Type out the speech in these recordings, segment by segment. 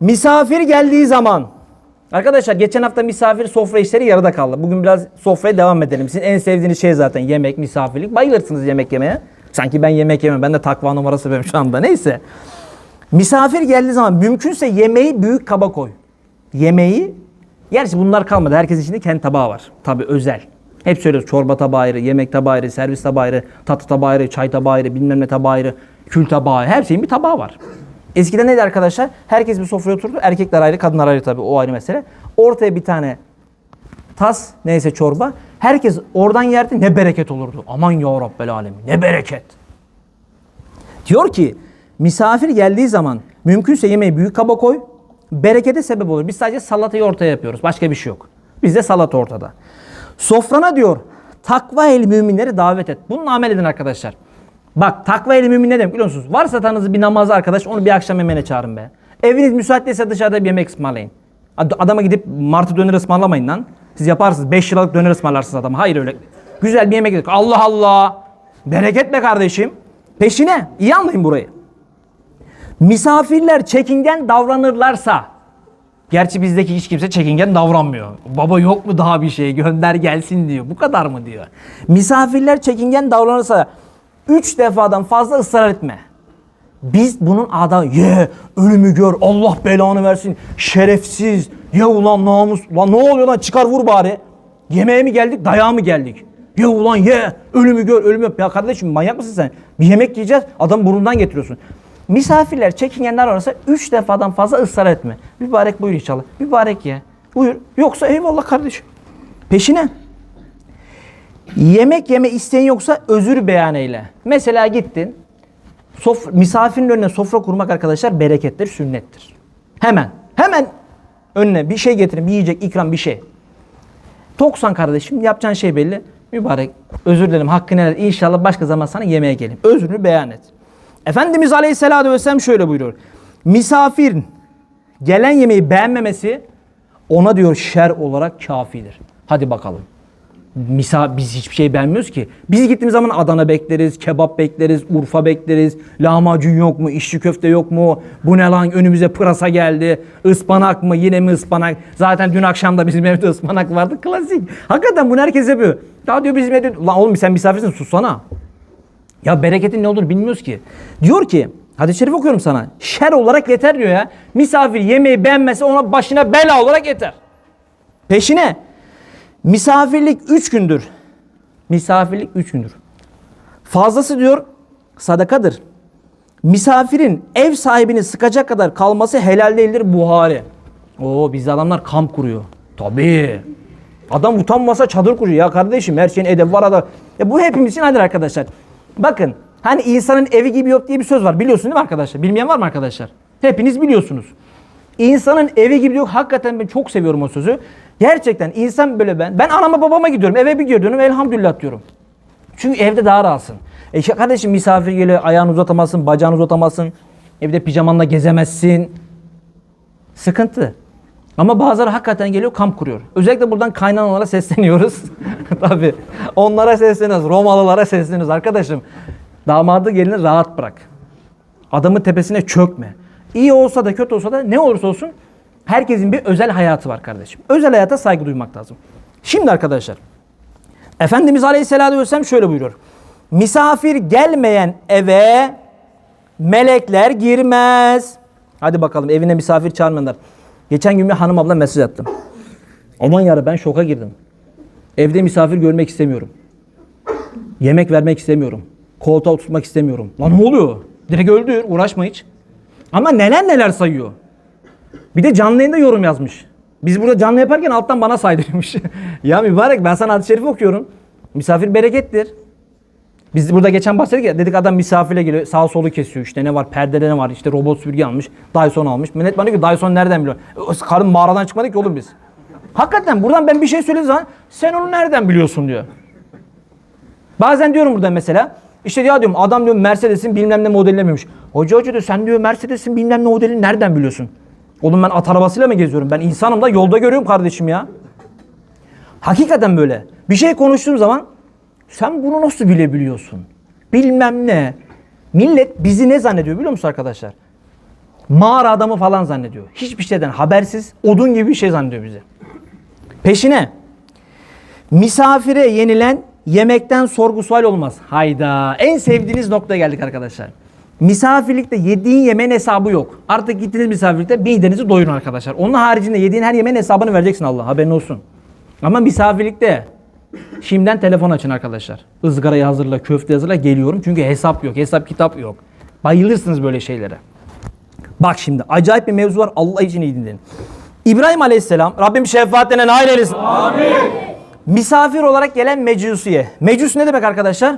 Misafir geldiği zaman Arkadaşlar geçen hafta misafir sofra işleri yarıda kaldı. Bugün biraz sofraya devam edelim. Sizin en sevdiğiniz şey zaten yemek, misafirlik. Bayılırsınız yemek yemeye. Sanki ben yemek yemem. Ben de takva numarası yapıyorum şu anda. Neyse. Misafir geldiği zaman mümkünse yemeği büyük kaba koy. Yemeği, gerçi bunlar kalmadı. Herkesin içinde kendi tabağı var. Tabi özel. Hep söylüyoruz çorba tabağı ayrı, yemek tabağı ayrı, servis tabağı ayrı, tatlı tabağı ayrı, çay tabağı ayrı, bilmem ne tabağı ayrı, kül tabağı. Her şeyin bir tabağı var. Eskiden neydi arkadaşlar? Herkes bir sofraya oturdu. Erkekler ayrı, kadınlar ayrı tabii. O ayrı mesele. Ortaya bir tane tas neyse çorba. Herkes oradan yerdi. Ne bereket olurdu. Aman ya Rabbel alemin. Ne bereket. Diyor ki misafir geldiği zaman mümkünse yemeği büyük kaba koy. Berekete sebep olur. Biz sadece salatayı ortaya yapıyoruz. Başka bir şey yok. Bizde salata ortada. Sofrana diyor takva el müminleri davet et. Bununla amel edin arkadaşlar. Bak takva el mümin ne demek biliyor musunuz? Varsa tanınız bir namazı arkadaş onu bir akşam yemeğine çağırın be. Eviniz müsait değilse dışarıda bir yemek ısmarlayın. Ad- Adama gidip martı döner ısmarlamayın lan. Siz yaparsınız 5 liralık döner ısmarlarsınız adama. Hayır öyle. Güzel bir yemek yedik. Allah Allah. Bereket be kardeşim. Peşine. İyi anlayın burayı. Misafirler çekingen davranırlarsa Gerçi bizdeki hiç kimse çekingen davranmıyor. Baba yok mu daha bir şey gönder gelsin diyor. Bu kadar mı diyor. Misafirler çekingen davranırsa üç defadan fazla ısrar etme. Biz bunun ada ye ölümü gör Allah belanı versin şerefsiz ye ulan namus ulan ne oluyor lan çıkar vur bari. Yemeğe mi geldik dayağa mı geldik? Ye ulan ye ölümü gör ölümü öp. Ya kardeşim manyak mısın sen? Bir yemek yiyeceğiz adam burundan getiriyorsun. Misafirler çekingenler arası üç defadan fazla ısrar etme. Mübarek buyur inşallah. Mübarek ye. Buyur. Yoksa eyvallah kardeşim. Peşine. Yemek yeme isteğin yoksa özür beyan eyle. Mesela gittin. Sof misafirin önüne sofra kurmak arkadaşlar berekettir, sünnettir. Hemen. Hemen önüne bir şey getirin. Bir yiyecek, ikram bir şey. Toksan kardeşim yapacağın şey belli. Mübarek özür dilerim hakkını helal. İnşallah başka zaman sana yemeğe geleyim. Özrünü beyan et. Efendimiz Aleyhisselatü Vesselam şöyle buyuruyor. Misafir gelen yemeği beğenmemesi ona diyor şer olarak kafidir. Hadi bakalım. Misa biz hiçbir şey beğenmiyoruz ki. Biz gittiğimiz zaman Adana bekleriz, kebap bekleriz, Urfa bekleriz. Lahmacun yok mu, işçi köfte yok mu? Bu ne lan önümüze pırasa geldi. Ispanak mı, yine mi ıspanak? Zaten dün akşam da bizim evde ıspanak vardı. Klasik. Hakikaten bunu herkes yapıyor. Ya diyor bizim evde, lan oğlum sen misafirsin sussana. Ya bereketin ne olduğunu bilmiyoruz ki. Diyor ki, hadis-i şerif okuyorum sana. Şer olarak yeter diyor ya. Misafir yemeği beğenmese ona başına bela olarak yeter. Peşine misafirlik üç gündür. Misafirlik üç gündür. Fazlası diyor sadakadır. Misafirin ev sahibini sıkacak kadar kalması helal değildir Buhari. Oo bizde adamlar kamp kuruyor. Tabii. Adam utanmasa çadır kuruyor. Ya kardeşim her şeyin edebi var adam. Ya bu hepimiz için hadi arkadaşlar. Bakın hani insanın evi gibi yok diye bir söz var. Biliyorsun değil mi arkadaşlar? Bilmeyen var mı arkadaşlar? Hepiniz biliyorsunuz. İnsanın evi gibi yok. Hakikaten ben çok seviyorum o sözü. Gerçekten insan böyle ben. Ben anama babama gidiyorum. Eve bir gidiyorum. Elhamdülillah diyorum. Çünkü evde daha rahatsın. E kardeşim misafir geliyor. Ayağını uzatamazsın. Bacağını uzatamazsın. Evde pijamanla gezemezsin. Sıkıntı. Ama bazıları hakikaten geliyor kamp kuruyor. Özellikle buradan kaynanalara sesleniyoruz. Tabii. Onlara sesleniyoruz. Romalılara sesleniyoruz. Arkadaşım damadı gelini rahat bırak. Adamın tepesine çökme. İyi olsa da kötü olsa da ne olursa olsun herkesin bir özel hayatı var kardeşim. Özel hayata saygı duymak lazım. Şimdi arkadaşlar Efendimiz Aleyhisselatü Vesselam şöyle buyuruyor. Misafir gelmeyen eve melekler girmez. Hadi bakalım evine misafir çağırmayanlar. Geçen gün bir hanım abla mesaj attım. Aman yarı ben şoka girdim. Evde misafir görmek istemiyorum. Yemek vermek istemiyorum. Koltuğa oturtmak istemiyorum. Lan ne oluyor? Direkt öldür. Uğraşma hiç. Ama neler neler sayıyor. Bir de canlı yayında yorum yazmış. Biz burada canlı yaparken alttan bana saydırmış. ya mübarek ben sana hadis-i şerif okuyorum. Misafir berekettir. Biz burada geçen bahsettik ya dedik adam misafirle geliyor sağ solu kesiyor işte ne var perdede ne var işte robot süpürge almış Dyson almış. Millet bana diyor ki Dyson nereden biliyor? E, Karın mağaradan çıkmadık ki oğlum biz. Hakikaten buradan ben bir şey söylediğim zaman sen onu nereden biliyorsun diyor. Bazen diyorum burada mesela işte ya diyorum adam diyor Mercedes'in bilmem ne modelini bilmiş. Hoca hoca diyor sen diyor Mercedes'in bilmem ne modelini nereden biliyorsun? Oğlum ben at arabasıyla mı geziyorum? Ben insanım da yolda görüyorum kardeşim ya. Hakikaten böyle. Bir şey konuştuğum zaman sen bunu nasıl bilebiliyorsun? Bilmem ne. Millet bizi ne zannediyor biliyor musun arkadaşlar? Mağara adamı falan zannediyor. Hiçbir şeyden habersiz odun gibi bir şey zannediyor bizi. Peşine misafire yenilen yemekten sorgu sual olmaz. Hayda en sevdiğiniz noktaya geldik arkadaşlar. Misafirlikte yediğin yemeğin hesabı yok. Artık gittiğiniz misafirlikte midenizi doyurun arkadaşlar. Onun haricinde yediğin her yemeğin hesabını vereceksin Allah haberin olsun. Ama misafirlikte şimdiden telefon açın arkadaşlar. Izgarayı hazırla, köfte hazırla geliyorum. Çünkü hesap yok, hesap kitap yok. Bayılırsınız böyle şeylere. Bak şimdi acayip bir mevzu var. Allah için iyi dinleyin. İbrahim Aleyhisselam Rabbim şefaatlerine nail eylesin. Amin. Misafir olarak gelen mecusiye. Mecus ne demek arkadaşlar?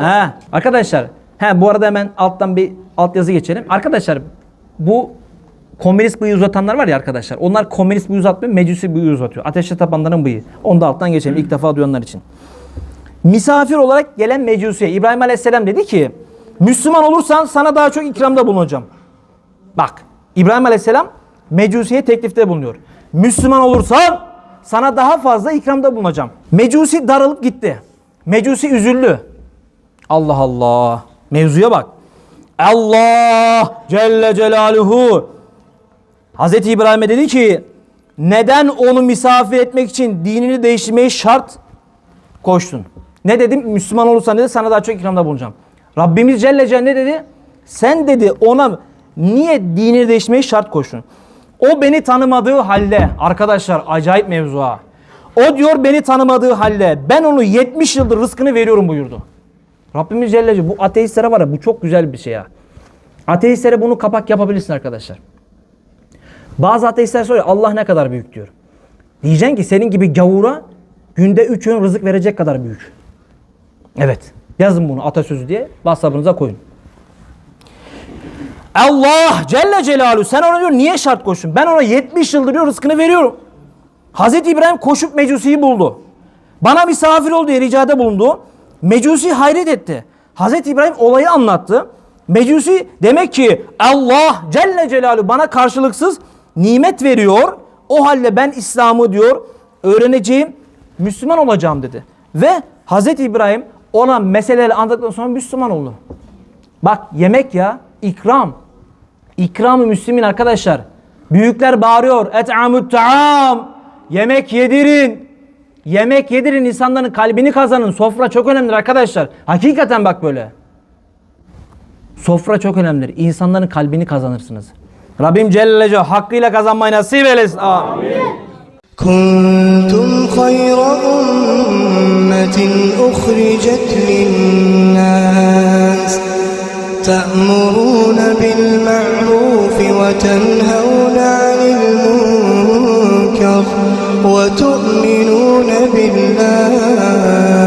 He, arkadaşlar. He, bu arada hemen alttan bir altyazı geçelim. Arkadaşlar bu komünist bıyığı uzatanlar var ya arkadaşlar. Onlar komünist bıyığı uzatmıyor, mecusi bıyığı uzatıyor. Ateşte tapanların bıyığı. Onu da alttan geçelim ilk defa duyanlar için. Misafir olarak gelen mecusiye. İbrahim Aleyhisselam dedi ki Müslüman olursan sana daha çok ikramda bulunacağım. Bak İbrahim Aleyhisselam mecusiye teklifte bulunuyor. Müslüman olursan sana daha fazla ikramda bulunacağım. Mecusi daralıp gitti. Mecusi üzüldü. Allah Allah. Mevzuya bak. Allah Celle Celaluhu Hazreti İbrahim'e dedi ki neden onu misafir etmek için dinini değiştirmeyi şart koştun? Ne dedim? Müslüman olursan dedi sana daha çok ikramda bulunacağım. Rabbimiz Celle Celle ne dedi? Sen dedi ona niye dinini değiştirmeyi şart koştun? O beni tanımadığı halde arkadaşlar acayip mevzu. O diyor beni tanımadığı halde ben onu 70 yıldır rızkını veriyorum buyurdu. Rabbimiz Celle bu ateistlere var ya bu çok güzel bir şey ya. Ateistlere bunu kapak yapabilirsin arkadaşlar. Bazı ateistler soruyor Allah ne kadar büyük diyor. Diyeceksin ki senin gibi gavura günde 3 öğün rızık verecek kadar büyük. Evet. Yazın bunu atasözü diye WhatsApp'ınıza koyun. Allah Celle Celaluhu sen ona diyor niye şart koşun? Ben ona 70 yıldır diyor rızkını veriyorum. Hazreti İbrahim koşup Mecusi'yi buldu. Bana misafir ol diye ricada bulundu. Mecusi hayret etti. Hazreti İbrahim olayı anlattı. Mecusi demek ki Allah Celle Celaluhu bana karşılıksız nimet veriyor. O halde ben İslam'ı diyor öğreneceğim, Müslüman olacağım dedi. Ve Hazreti İbrahim ona meseleleri anlattıktan sonra Müslüman oldu. Bak yemek ya ikram. İkram-ı Müslümin arkadaşlar. Büyükler bağırıyor. Et'amut ta'am. Yemek yedirin. Yemek yedirin insanların kalbini kazanın. Sofra çok önemlidir arkadaşlar. Hakikaten bak böyle. Sofra çok önemlidir. İnsanların kalbini kazanırsınız. Rabbim Celle Celaluhu hakkıyla kazanmayı nasip eylesin. Amin. كنتم خير أمة أخرجت للناس تأمرون بالمعروف وتنهون عن المنكر وتؤمنون بالله.